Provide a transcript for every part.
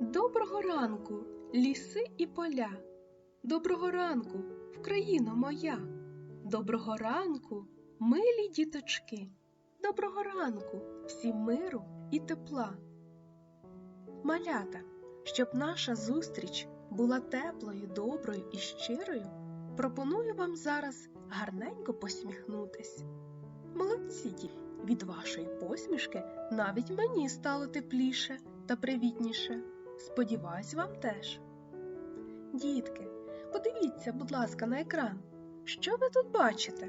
Доброго ранку, ліси і поля. Доброго ранку, Вкраїно моя. Доброго ранку, милі діточки. Доброго ранку, всім миру і тепла. Малята, щоб наша зустріч була теплою, доброю і щирою, пропоную вам зараз гарненько посміхнутись. Молодці діти! Від вашої посмішки навіть мені стало тепліше та привітніше. Сподіваюсь, вам теж. Дітки, подивіться, будь ласка, на екран. Що ви тут бачите?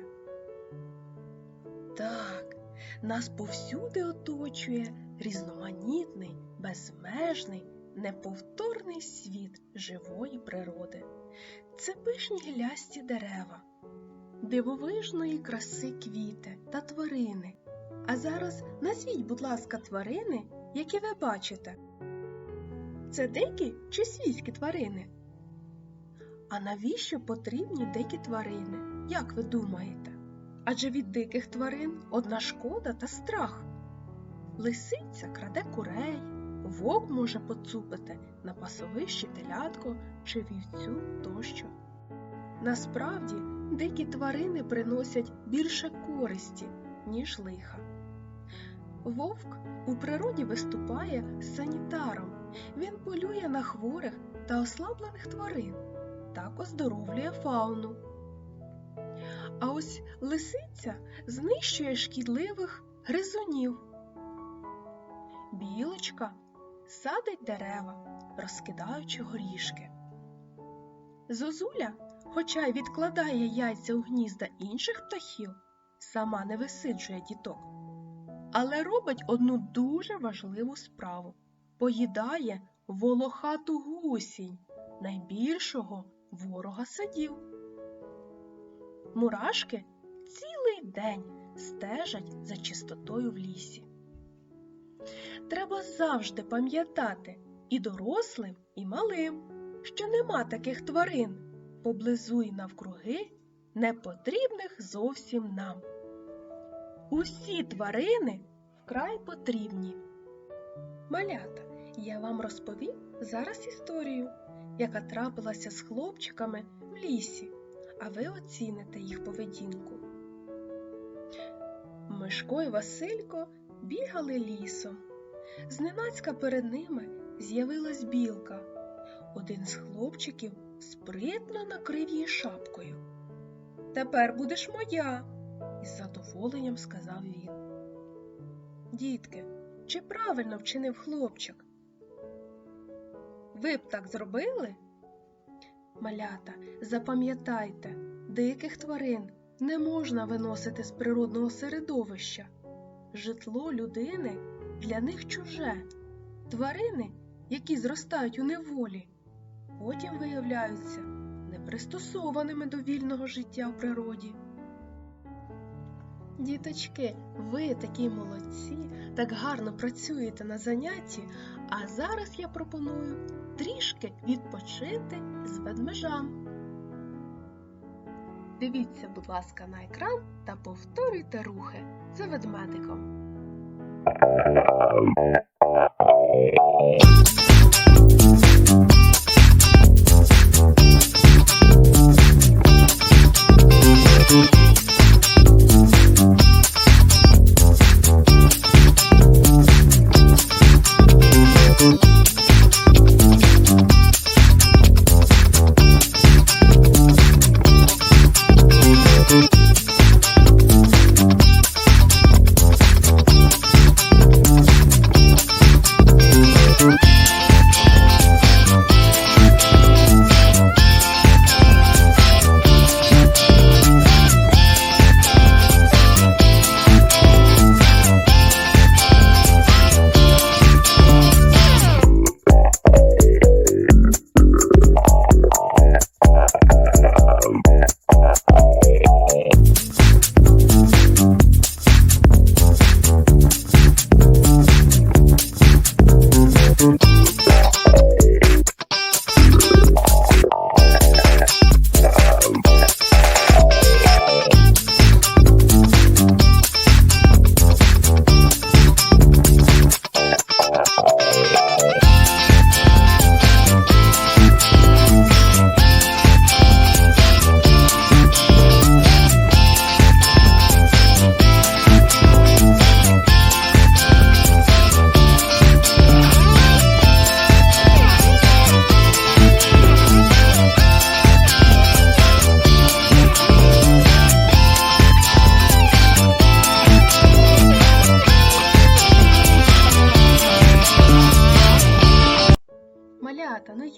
Так, нас повсюди оточує різноманітний, безмежний, неповторний світ живої природи. Це пишні гілясті дерева, дивовижної краси квіти та тварини. А зараз назвіть, будь ласка, тварини, які ви бачите. Це дикі чи свійські тварини? А навіщо потрібні дикі тварини? Як ви думаєте? Адже від диких тварин одна шкода та страх. Лисиця краде курей, вовк може поцупити на пасовищі телятко чи вівцю тощо. Насправді, дикі тварини приносять більше користі, ніж лиха. Вовк у природі виступає санітаром. Він полює на хворих та ослаблених тварин, так оздоровлює фауну. А ось лисиця знищує шкідливих гризунів. Білочка садить дерева, розкидаючи горішки. Зозуля, хоча й відкладає яйця у гнізда інших птахів, сама не висиджує діток, але робить одну дуже важливу справу поїдає волохату гусінь, найбільшого ворога садів. Мурашки цілий день стежать за чистотою в лісі. Треба завжди пам'ятати і дорослим, і малим, що нема таких тварин поблизу і навкруги, непотрібних зовсім нам. Усі тварини вкрай потрібні. Малята, я вам розповім зараз історію, яка трапилася з хлопчиками в лісі, а ви оціните їх поведінку. Мишко і Василько бігали лісом. Зненацька перед ними з'явилась білка. Один з хлопчиків спритно накрив її шапкою. Тепер будеш моя, із задоволенням сказав він. Дітки, чи правильно вчинив хлопчик? Ви б так зробили? Малята, запам'ятайте, диких тварин не можна виносити з природного середовища. Житло людини для них чуже. Тварини, які зростають у неволі, потім виявляються непристосованими до вільного життя в природі. Діточки, ви такі молодці, так гарно працюєте на занятті, а зараз я пропоную трішки відпочити з ведмежам. Дивіться, будь ласка, на екран та повторюйте рухи за ведмедиком.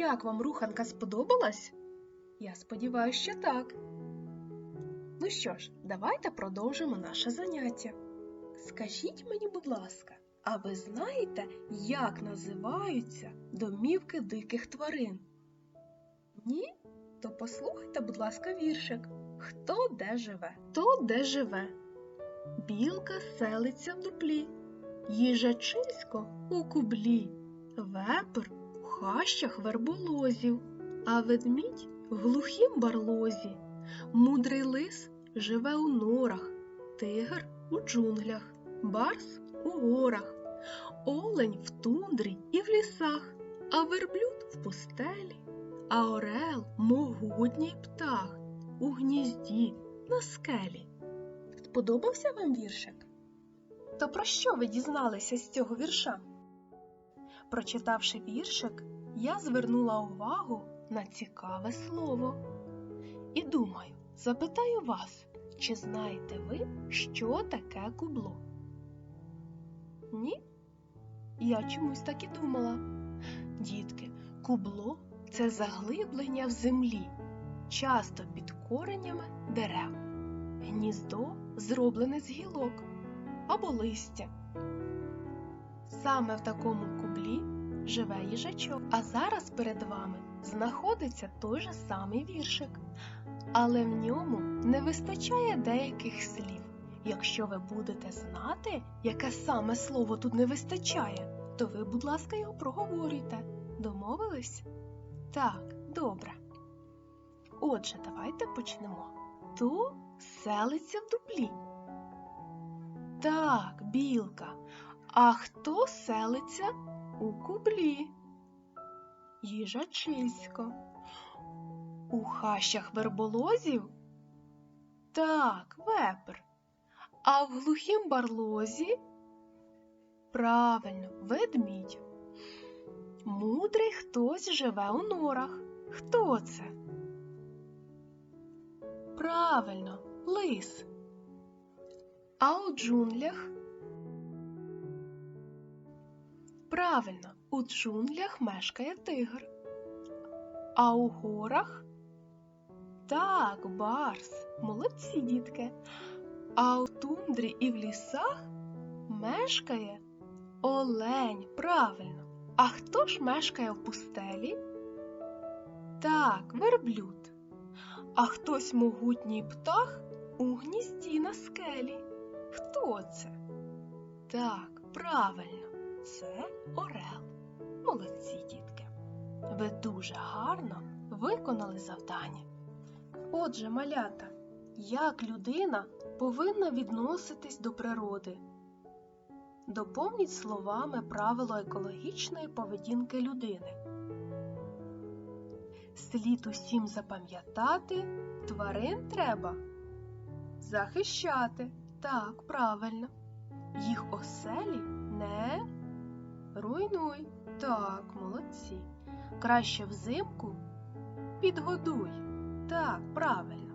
Як вам руханка сподобалась? Я сподіваюся, що так. Ну що ж, давайте продовжимо наше заняття. Скажіть мені, будь ласка, а ви знаєте, як називаються домівки диких тварин? Ні? То послухайте, будь ласка, віршик. Хто де живе? Хто де живе? Білка селиться в дуплі, їжачисько у кублі, вепр хащах верболозів, а ведмідь в глухім барлозі. Мудрий лис живе у норах, тигр у джунглях, барс у горах, олень в тундрі і в лісах, а верблюд в пустелі, а орел могутній птах у гнізді на скелі. Сподобався вам віршик? То про що ви дізналися з цього вірша? Прочитавши віршик, я звернула увагу на цікаве слово. І думаю, запитаю вас, чи знаєте ви, що таке кубло? Ні? Я чомусь так і думала. Дітки, кубло це заглиблення в землі, часто під коренями дерев. Гніздо зроблене з гілок або листя. Саме в такому кублі живе їжачок, а зараз перед вами знаходиться той же самий віршик, але в ньому не вистачає деяких слів. Якщо ви будете знати, яке саме слово тут не вистачає, то ви, будь ласка, його проговорюйте. Домовились? Так, добре. Отже, давайте почнемо. То селиться в дуплі. Так, білка. А хто селиться у кублі? Їжачисько. У хащах верболозів? Так, вепр. А в глухім барлозі? Правильно, ведмідь. Мудрий хтось живе у норах. Хто це? Правильно, лис. А у джунглях? Правильно, у джунглях мешкає тигр. А у горах? Так, барс. Молодці, дітки. А у тундрі і в лісах мешкає олень. Правильно. А хто ж мешкає в пустелі? Так, верблюд. А хтось могутній птах у гнізді на скелі. Хто це? Так, правильно, це орел. Молодці, дітки. Ви дуже гарно виконали завдання. Отже, малята, як людина повинна відноситись до природи? Доповніть словами правило екологічної поведінки людини. Слід усім запам'ятати, тварин треба захищати. Так, правильно. Їх оселі не руйнуй. Так, молодці. Краще взимку підгодуй. Так, правильно.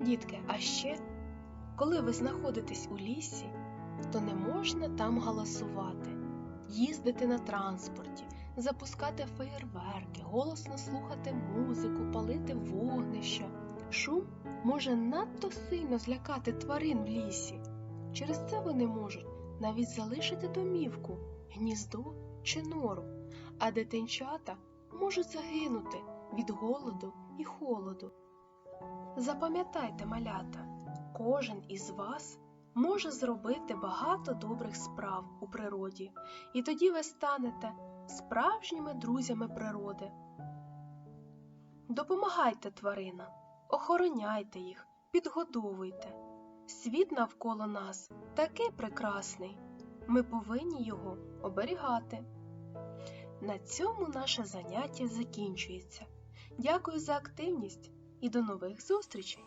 Дітки, а ще, коли ви знаходитесь у лісі, то не можна там галасувати, їздити на транспорті, запускати феєрверки, голосно слухати музику, палити вогнища. Шум може надто сильно злякати тварин в лісі. Через це вони можуть навіть залишити домівку, гніздо чи нору, а дитинчата можуть загинути від голоду і холоду. Запам'ятайте, малята, кожен із вас може зробити багато добрих справ у природі, і тоді ви станете справжніми друзями природи. Допомагайте тваринам, охороняйте їх, підгодовуйте. Світ навколо нас такий прекрасний, ми повинні його оберігати. На цьому наше заняття закінчується. Дякую за активність і до нових зустрічей!